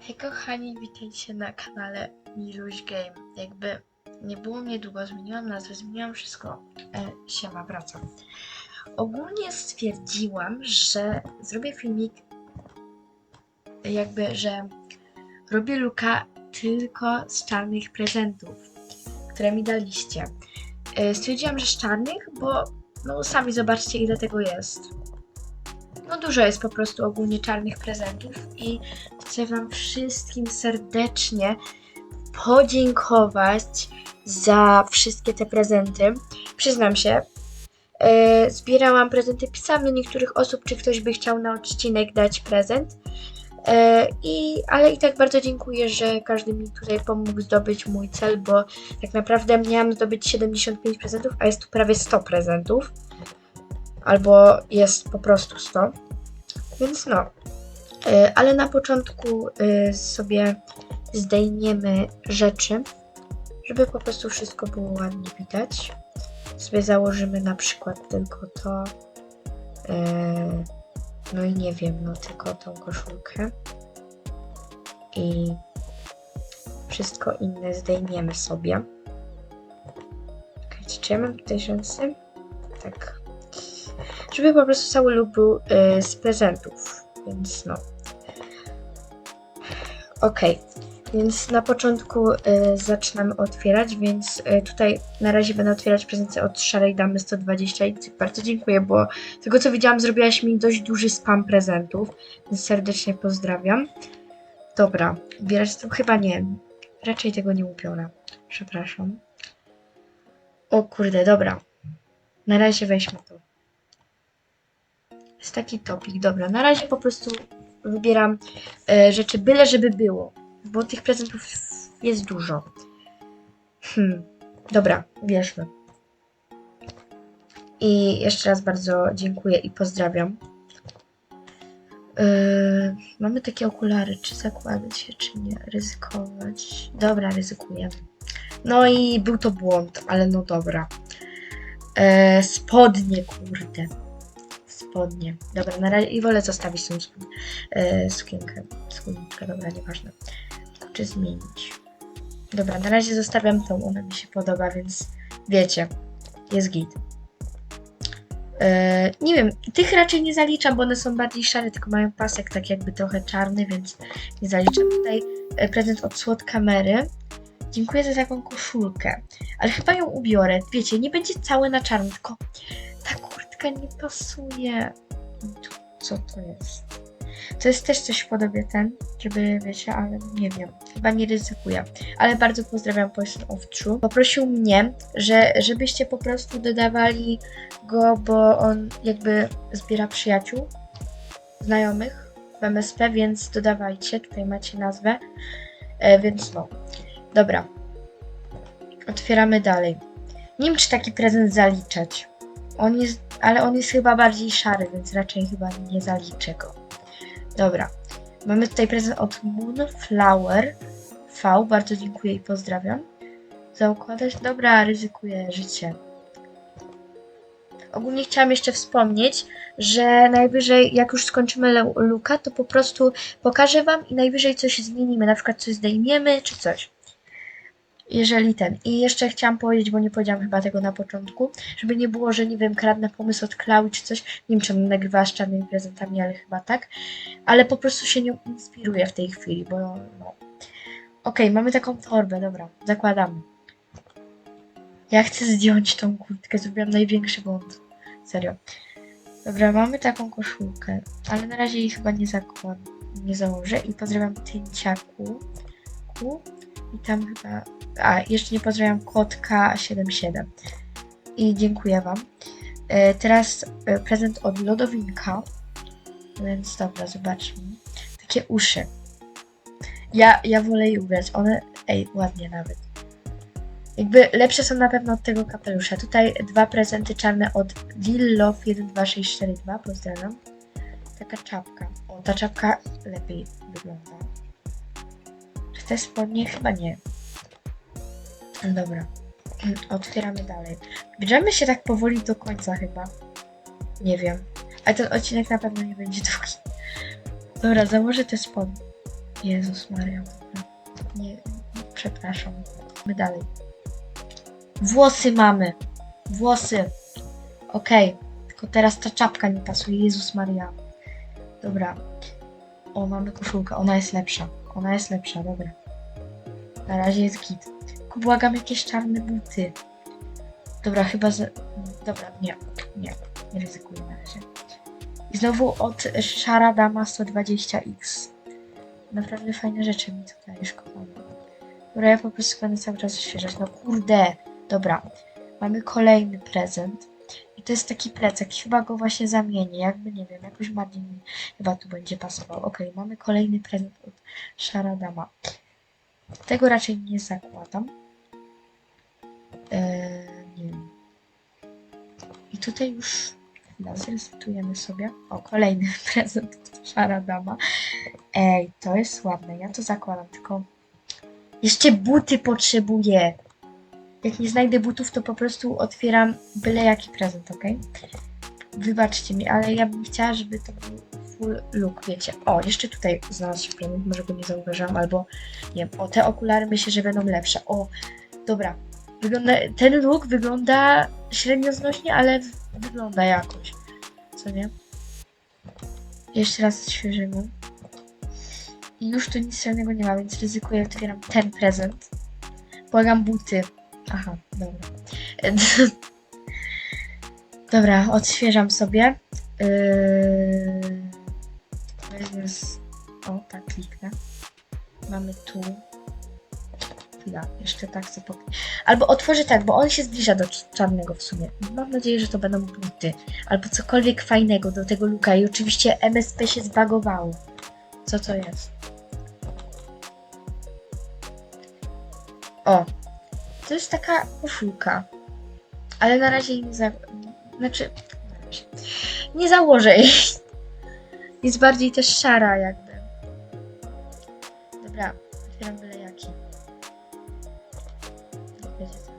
Hej kochani, witajcie na kanale Miluś Game. Jakby nie było mnie długo, zmieniłam nazwę, zmieniłam wszystko. E, siema, wracam. Ogólnie stwierdziłam, że zrobię filmik jakby, że robię luka tylko z czarnych prezentów, które mi daliście. E, stwierdziłam, że z czarnych, bo no sami zobaczcie ile tego jest. No dużo jest po prostu ogólnie czarnych prezentów i chcę Wam wszystkim serdecznie podziękować za wszystkie te prezenty. Przyznam się, e, zbierałam prezenty, pisałam do niektórych osób, czy ktoś by chciał na odcinek dać prezent. E, i, ale i tak bardzo dziękuję, że każdy mi tutaj pomógł zdobyć mój cel, bo tak naprawdę miałam zdobyć 75 prezentów, a jest tu prawie 100 prezentów. Albo jest po prostu 100. Więc no, ale na początku e, sobie zdejmiemy rzeczy, żeby po prostu wszystko było ładnie widać. Sobie założymy na przykład tylko to, e, no i nie wiem, no tylko tą koszulkę i wszystko inne zdejmiemy sobie. Czekajcie, czy ja mam tutaj rzęsy? Tak. Żeby po prostu cały look był e, z prezentów, więc no. Okej, więc na początku y, zaczynamy otwierać, więc y, tutaj na razie będę otwierać prezencję od Szarej Damy 120 i bardzo dziękuję, bo z tego co widziałam zrobiłaś mi dość duży spam prezentów, więc serdecznie pozdrawiam. Dobra, ubierać to chyba nie, raczej tego nie ubiorę, przepraszam. O kurde, dobra, na razie weźmy to. Jest taki topik, dobra, na razie po prostu wybieram e, rzeczy, byle żeby było, bo tych prezentów jest dużo. Hmm, dobra, wierzmy. I jeszcze raz bardzo dziękuję i pozdrawiam. E, mamy takie okulary, czy zakładać się, czy nie, ryzykować. Dobra, ryzykuję. No i był to błąd, ale no dobra. E, spodnie, kurde. Spodnie. Dobra, na razie i wolę zostawić tą spodnie e, sukienkę. Spódniczkę, dobra, nieważne. Czy zmienić? Dobra, na razie zostawiam tą, ona mi się podoba, więc wiecie, jest git. E, nie wiem, tych raczej nie zaliczam, bo one są bardziej szare, tylko mają pasek tak jakby trochę czarny, więc nie zaliczam. Tutaj e, prezent od Słod Kamery. Dziękuję za taką koszulkę, ale chyba ją ubiorę. Wiecie, nie będzie całe na czarno, tylko ta nie pasuje. Co to jest? To jest też coś w podobie ten, żeby wiecie, ale nie wiem, chyba nie ryzykuję. Ale bardzo pozdrawiam Poison of True. Poprosił mnie, że żebyście po prostu dodawali go, bo on jakby zbiera przyjaciół, znajomych w MSP, więc dodawajcie, tutaj macie nazwę. E, więc no, dobra. Otwieramy dalej. Nie czy taki prezent zaliczać. On jest, ale on jest chyba bardziej szary, więc raczej chyba nie zaliczę go. Dobra. Mamy tutaj prezent od Moonflower V. Bardzo dziękuję i pozdrawiam. Zaukładać? Dobra, ryzykuję życie. Ogólnie chciałam jeszcze wspomnieć, że najwyżej, jak już skończymy luka, to po prostu pokażę Wam i najwyżej coś zmienimy. Na przykład coś zdejmiemy, czy coś. Jeżeli ten. I jeszcze chciałam powiedzieć, bo nie powiedziałam chyba tego na początku, żeby nie było, że nie wiem, kradnę pomysł od czy coś. Nie wiem, ona nagrywała z czarnymi prezentami, ale chyba tak. Ale po prostu się nią inspiruję w tej chwili, bo no. Okej, mamy taką torbę, dobra, zakładamy. Ja chcę zdjąć tą kurtkę, zrobiłam największy błąd. Serio. Dobra, mamy taką koszulkę, ale na razie jej chyba nie zakład, nie założę. I pozdrawiam Tynciaku. Ku. I tam chyba a, jeszcze nie pozdrawiam kotka 77. I dziękuję Wam. E, teraz e, prezent od Lodowinka. Więc dobra, zobaczmy. Takie uszy. Ja, ja wolę je ubrać. One, ej, ładnie nawet. Jakby lepsze są na pewno od tego kapelusza. Tutaj dwa prezenty czarne od Dillow 12642. Pozdrawiam. Taka czapka. O, ta czapka lepiej wygląda. Czy te spodnie? Chyba nie. Dobra. Otwieramy dalej. Bierzemy się tak powoli do końca chyba. Nie wiem. Ale ten odcinek na pewno nie będzie długi. Dobra, założę te spodnie. Jezus Maria. Nie, przepraszam. My dalej. Włosy mamy. Włosy. Okej. Tylko teraz ta czapka nie pasuje. Jezus Maria. Dobra. O, mamy koszulkę. Ona jest lepsza. Ona jest lepsza, dobra. Na razie jest git. Błagam jakieś czarne buty. Dobra, chyba z... Dobra, nie. Nie. Nie ryzykuję na razie. I znowu od Szara Dama 120X. Naprawdę fajne rzeczy mi tutaj kochani. Dobra, ja po prostu będę cały czas odświeżać. No kurde. Dobra. Mamy kolejny prezent. I to jest taki plecak. Chyba go właśnie zamienię. Jakby, nie wiem, jakoś bardziej mi chyba tu będzie pasował. Okej, mamy kolejny prezent od Szara Dama. Tego raczej nie zakładam. Tutaj już zresetujemy sobie. O, kolejny prezent Szara Dama. Ej, to jest ładne. Ja to zakładam, tylko jeszcze buty potrzebuję. Jak nie znajdę butów, to po prostu otwieram byle jaki prezent, ok? Wybaczcie mi, ale ja bym chciała, żeby to był full look, wiecie. O, jeszcze tutaj znalazł się prezent, może go nie zauważyłam, albo nie wiem, o, te okulary myślę, że będą lepsze. O, dobra. Wygląda, ten look wygląda średnio znośnie, ale wygląda jakoś. Co nie? Jeszcze raz świeżymy. I już tu nic żadnego nie ma, więc ryzykuję, otwieram ten prezent. Błagam buty. Aha, dobra. Dobra, odświeżam sobie. Yy... O, tak, kliknę. Mamy tu. Chwila, jeszcze tak sobie. Albo otworzę tak, bo on się zbliża do cz- czarnego w sumie. Mam nadzieję, że to będą buty. Albo cokolwiek fajnego do tego luka. I oczywiście MSP się zbagowało. Co to jest? O, to jest taka koszulka. Ale na razie nie za... Znaczy. Nie założę jej. Jest bardziej też szara jakby. Dobra, otwieram byle jaki. Wiecie?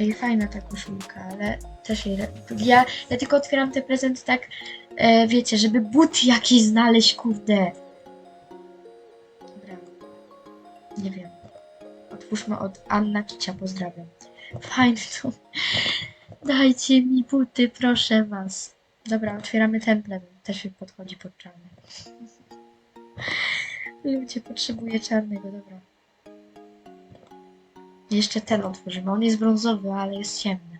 Ej, fajna ta koszulka, ale też jej... Ja, ja tylko otwieram te prezenty tak, e, wiecie, żeby but jakiś znaleźć, kurde. Dobra. Nie wiem. Otwórzmy od Anna Kicia, pozdrawiam. Fajny to. Dajcie mi buty, proszę was. Dobra, otwieramy ten prezent. Też się podchodzi pod czarny. Ludzie, potrzebuję czarnego, dobra. Jeszcze ten otworzymy. On jest brązowy, ale jest ciemny.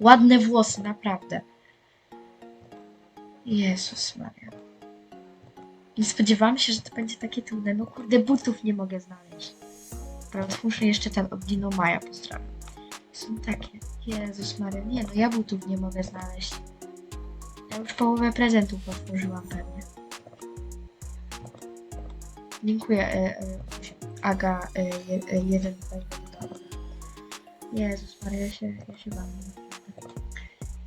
Ładne włosy, naprawdę. Jezus Maria. Nie spodziewałam się, że to będzie takie trudne. No kurde, butów nie mogę znaleźć. Dobra, otwórzę jeszcze ten od Dino Maja, pozdrawiam. Są takie. Jezus Maria, nie no, ja butów nie mogę znaleźć. Ja już połowę prezentów otworzyłam pewnie. Dziękuję, e, Aga e, jeden Jezus Maria, ja się, ja się bałem.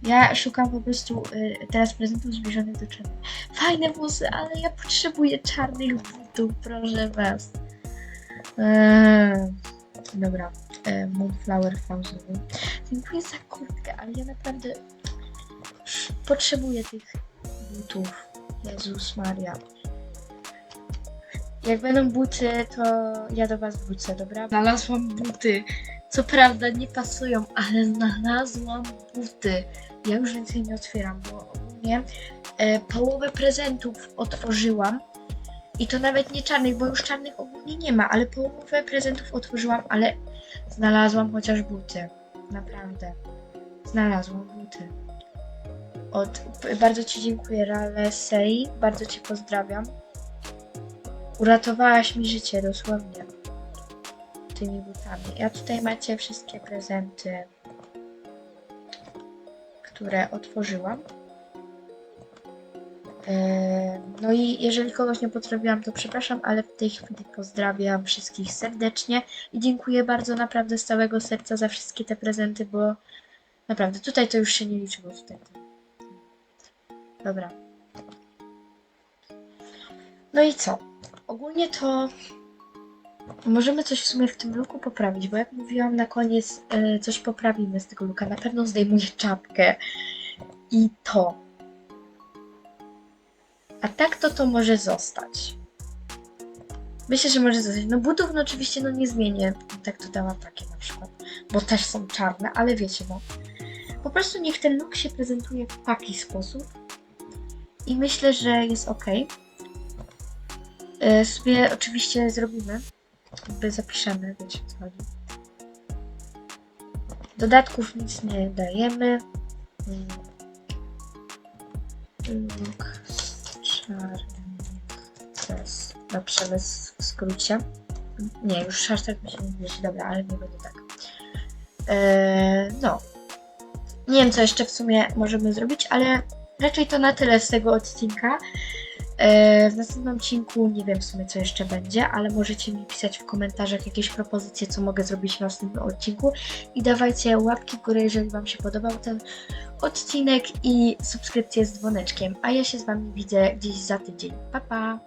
Ja szukam po prostu e, teraz prezentów zbliżonych do czerwca. Fajne włosy, ale ja potrzebuję czarnych butów, proszę was. Eee, dobra, e, Moonflower Fauzowy. Dziękuję za kurtkę, ale ja naprawdę potrzebuję tych butów. Jezus Maria. Jak będą buty, to ja do was wrócę, dobra? Znalazłam buty. Co prawda nie pasują, ale znalazłam buty. Ja już więcej nie otwieram, bo ogólnie e, połowę prezentów otworzyłam. I to nawet nie czarnych, bo już czarnych ogólnie nie ma, ale połowę prezentów otworzyłam, ale znalazłam chociaż buty. Naprawdę. Znalazłam buty. Od, bardzo Ci dziękuję, Ralesei. Bardzo Cię pozdrawiam. Uratowałaś mi życie, dosłownie. Tymi butami. A tutaj macie wszystkie prezenty, które otworzyłam. Eee, No i jeżeli kogoś nie pozdrowiłam, to przepraszam, ale w tej chwili pozdrawiam wszystkich serdecznie i dziękuję bardzo naprawdę z całego serca za wszystkie te prezenty, bo naprawdę tutaj to już się nie liczyło tutaj. Dobra. No i co? Ogólnie to możemy coś w sumie w tym luku poprawić, bo jak mówiłam na koniec, e, coś poprawimy z tego luka. Na pewno zdejmuję czapkę i to. A tak to to może zostać. Myślę, że może zostać. No butów no oczywiście no nie zmienię. Tak to dałam takie na przykład. Bo też są czarne, ale wiecie no. Po prostu niech ten look się prezentuje w taki sposób. I myślę, że jest ok. E, sobie oczywiście zrobimy. Jakby zapiszemy, wiecie co chodzi. Dodatków nic nie dajemy. Look czarny. Teraz napiszemy w skrócie. Nie, już hashtag mi się nie mieści, dobra, ale nie będzie tak. Eee, no. Nie wiem, co jeszcze w sumie możemy zrobić, ale raczej to na tyle z tego odcinka. Eee, w następnym odcinku nie wiem w sumie, co jeszcze będzie, ale możecie mi pisać w komentarzach jakieś propozycje, co mogę zrobić w następnym odcinku. I dawajcie łapki w górę, jeżeli Wam się podobał ten odcinek i subskrypcję z dzwoneczkiem. A ja się z Wami widzę gdzieś za tydzień. Pa, pa!